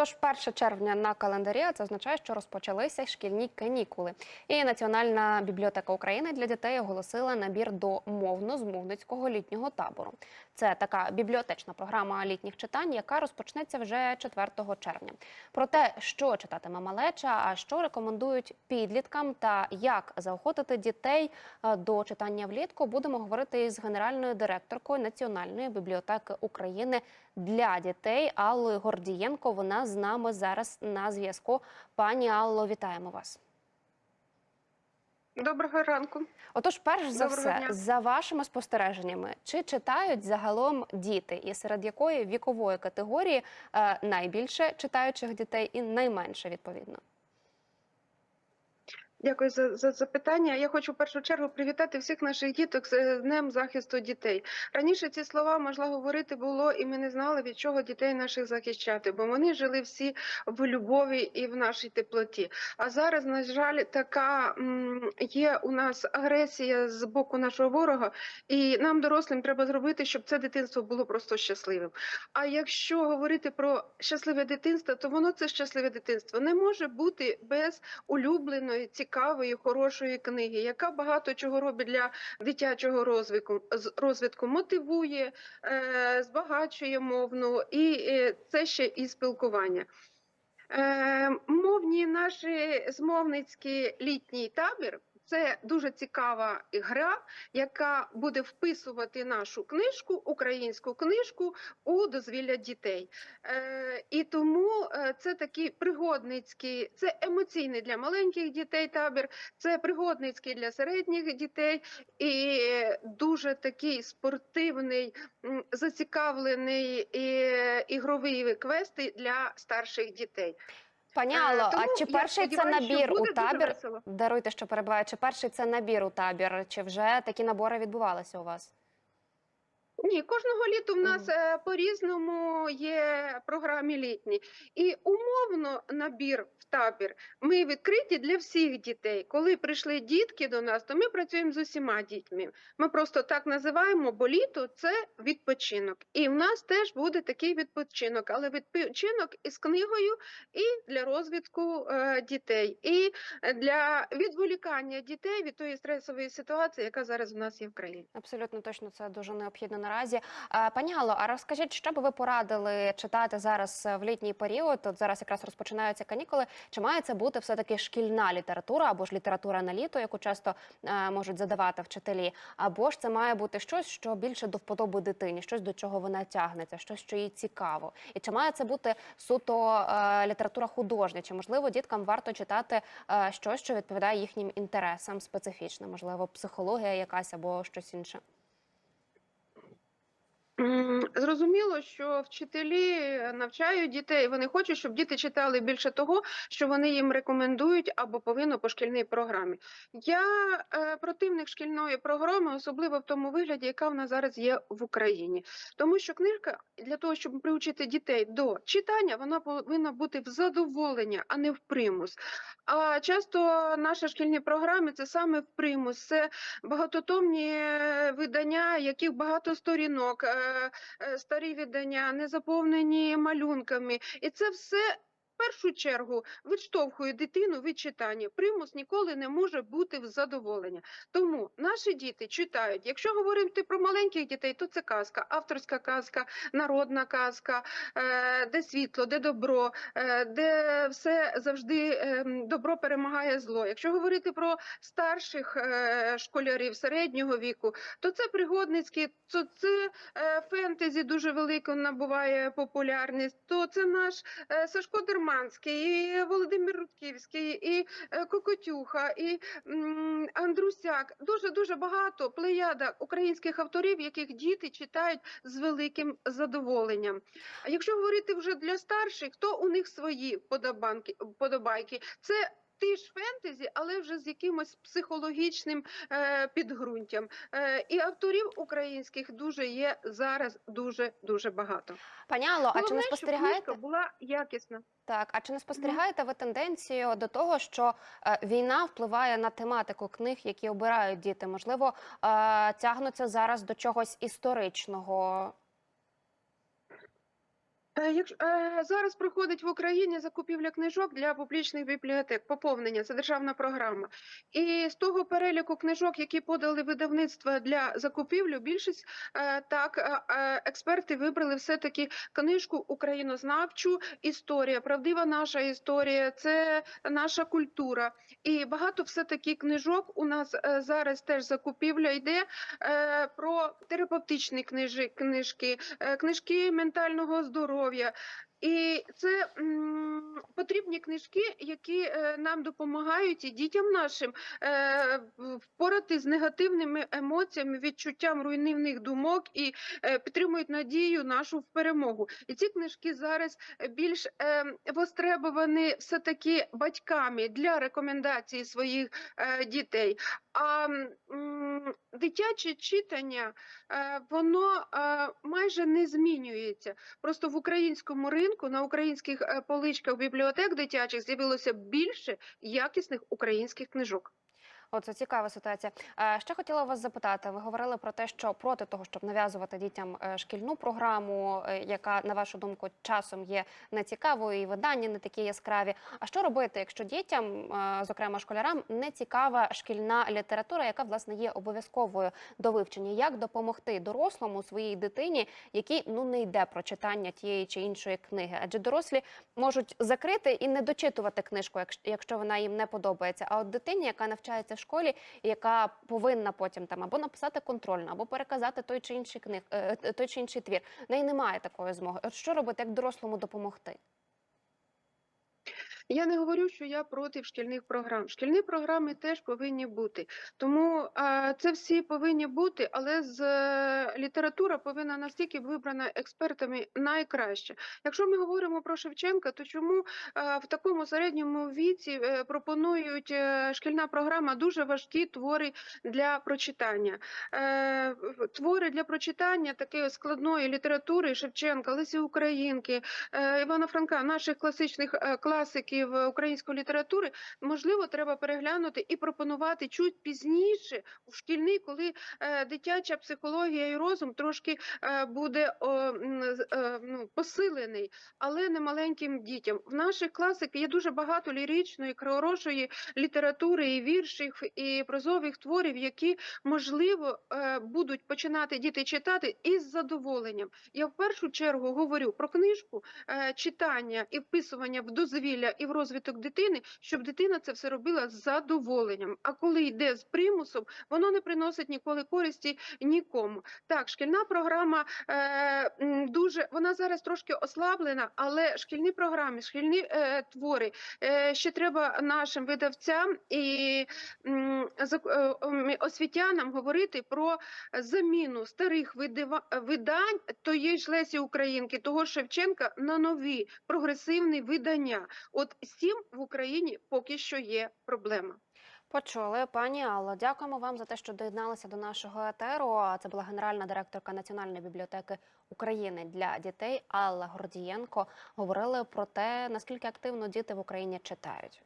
Отож, 1 червня на календарі це означає, що розпочалися шкільні канікули. І Національна бібліотека України для дітей оголосила набір до мовно-змовницького літнього табору. Це така бібліотечна програма літніх читань, яка розпочнеться вже 4 червня. Про те, що читатиме малеча, а що рекомендують підліткам та як заохотити дітей е, до читання влітку, будемо говорити із генеральною директоркою Національної бібліотеки України для дітей Аллою Гордієнко. Вона з нами зараз на зв'язку. Пані Алло, вітаємо вас. Доброго ранку. Отож, перш за Доброго все, дня. за вашими спостереженнями, чи читають загалом діти, і серед якої вікової категорії е, найбільше читаючих дітей і найменше відповідно? Дякую за, за запитання. Я хочу в першу чергу привітати всіх наших діток з е, Днем захисту дітей. Раніше ці слова можна говорити було, і ми не знали, від чого дітей наших захищати, бо вони жили всі в любові і в нашій теплоті. А зараз, на жаль, така м, є у нас агресія з боку нашого ворога, і нам, дорослим, треба зробити, щоб це дитинство було просто щасливим. А якщо говорити про щасливе дитинство, то воно це щасливе дитинство не може бути без улюбленої, цікавої, хорошої книги, яка багато чого робить для дитячого розвитку, розвитку мотивує, е, збагачує мовну, і це ще і спілкування. Е, мовні наші змовницькі літній табір. Це дуже цікава гра, яка буде вписувати нашу книжку, українську книжку у дозвілля дітей. Е, і тому е, це такий пригодницький, це емоційний для маленьких дітей табір, це пригодницький для середніх дітей і дуже такий спортивний, зацікавлений і, е, ігровий квести для старших дітей. Пані Е, Тому а чи перший це набір у буде табір? Даруйте, що перебуває. Чи перший це набір у табір? Чи вже такі набори відбувалися у вас? Ні, кожного літа в нас е, по-різному є програмі літні. І умовно набір в табір ми відкриті для всіх дітей. Коли прийшли дітки до нас, то ми працюємо з усіма дітьми. Ми просто так називаємо, бо літо це відпочинок. І в нас теж буде такий відпочинок, але відпочинок із книгою і для розвитку е, дітей, і для відволікання дітей від тої стресової ситуації, яка зараз в нас є в країні. Абсолютно точно це дуже необхідно наразі. Пані Алло, а розкажіть, що би ви порадили читати зараз е, в літній період? От зараз якраз розпочинаються канікули. Чи має це бути все таки шкільна література або ж література на літо, яку часто е, можуть задавати вчителі? Або ж це має бути щось, що більше до вподоби дитині, щось до чого вона тягнеться, щось, що їй цікаво. І чи має це бути суто е, література художня? Чи можливо діткам варто читати е, щось, що відповідає їхнім інтересам специфічно, можливо, психологія якась або щось інше? Зрозуміло, що вчителі навчають дітей. Вони хочуть, щоб діти читали більше того, що вони їм рекомендують або повинно по шкільній програмі. Я е, противник шкільної програми, особливо в тому вигляді, яка в нас зараз є в Україні. Тому що книжка для того, щоб приучити дітей до читання, вона повинна бути в задоволення, а не в примус. А часто наші шкільні програми це саме в примус. Це багатотомні е, видання, яких багато сторінок, е, е, старі віддання, не заповнені малюнками. І це все. Першу чергу відштовхує дитину від читання. Примус ніколи не може бути в задоволення. Тому наші діти читають. Якщо говорити про маленьких дітей, то це казка, авторська казка, народна казка, е, де світло, де добро, е, де все завжди ем, добро перемагає зло. Якщо говорити про старших е, школярів середнього віку, то це пригодницькі, то це фентезі дуже велико набуває популярність. То це наш Сашко Дерманський, і Володимир Рудківський, і е, Кокотюха, і Андрусяк. Дуже дуже багато плеяда українських авторів, яких діти читають з великим задоволенням. А якщо говорити вже для старших, то у них свої подобайки. Це ті ж фентезі, але вже з якимось психологічним е, підґрунтям. Е, і авторів українських дуже є зараз дуже дуже багато. Пані а чи не спостерігаєте? була якісна. Так, а чи не спостерігаєте ви тенденцію до того, що е, війна впливає на тематику книг, які обирають діти? Можливо, е, тягнуться зараз до чогось історичного? Е, Якщо е, зараз проходить в Україні закупівля книжок для публічних бібліотек, поповнення це державна програма. І з того переліку книжок, які подали видавництва для закупівлі, більшість е, так експерти вибрали все таки книжку українознавчу історія, правдива наша історія, це наша культура. І багато все таки книжок у нас зараз теж закупівля йде про терапевтичні книжки, е, книжки ментального здоров'я. І це м, потрібні книжки, які е, нам допомагають і дітям нашим е, впорати з негативними емоціями, відчуттям руйнівних думок і е, підтримують надію нашу в перемогу. І ці книжки зараз більш е, востребовані все таки батьками для рекомендації своїх е, дітей. А дитяче читання е, воно е, майже не змінюється. Просто в українському ринку на українських е, поличках бібліотек дитячих з'явилося більше якісних українських книжок. Оце цікава ситуація. Е, Ще хотіла вас запитати. Ви говорили про те, що проти того, щоб нав'язувати дітям е, шкільну програму, е, яка на вашу думку часом є нецікавою, і видання не такі яскраві. А що робити, якщо дітям, зокрема школярам, не цікава шкільна література, яка власне є обов'язковою до вивчення? Як допомогти дорослому своїй дитині, якій ну не йде про читання тієї чи іншої книги? Адже дорослі можуть закрити і не дочитувати книжку, якщо- вона їм не подобається. А от дитині, яка навчається школі, яка повинна потім там або написати контрольну, або переказати той чи інший книг, е, е, той чи інший твір, в неї немає такої змоги. От що робити, як дорослому допомогти? Я не говорю, що я проти шкільних програм. Шкільні програми теж повинні бути. Тому це всі повинні бути, але з е, література повинна настільки вибрана експертами найкраще. Якщо ми говоримо про Шевченка, то чому а, в такому середньому віці е, пропонують е, шкільна програма дуже важкі твори для прочитання? Е, Твори для прочитання такої складної літератури Шевченка, Лесі Українки, е, Івана Франка, наших класичних е, класиків е, української літератури, можливо, треба переглянути і пропонувати чуть пізніше у шкільний, коли е, дитяча психологія і розум трошки е, буде е, ну, посилений, але не маленьким дітям. В наших класик є дуже багато ліричної, хорошої літератури і віршів, і прозових творів, які можливо будуть починати діти читати із задоволенням. Я в першу чергу говорю про книжку, читання і вписування в дозвілля і в розвиток дитини, щоб дитина це все робила з задоволенням. А коли йде з примусом, воно не приносить ніколи користі нікому. Так, шкільна програма е, дуже вона зараз трошки ослаблена, але шкільні програми, шкільні е, твори е, ще треба нашим видавцям і зак- е, освітянам говорити про заміну старих видива- видань тої ж Лесі Українки, того Шевченка на нові прогресивні видання. От з цим в Україні поки що є проблема. Почули, пані Алло. Дякуємо вам за те, що доєдналися до нашого етеру. Це була генеральна директорка Національної бібліотеки України для дітей Алла Гордієнко. Говорили про те, наскільки активно діти в Україні читають.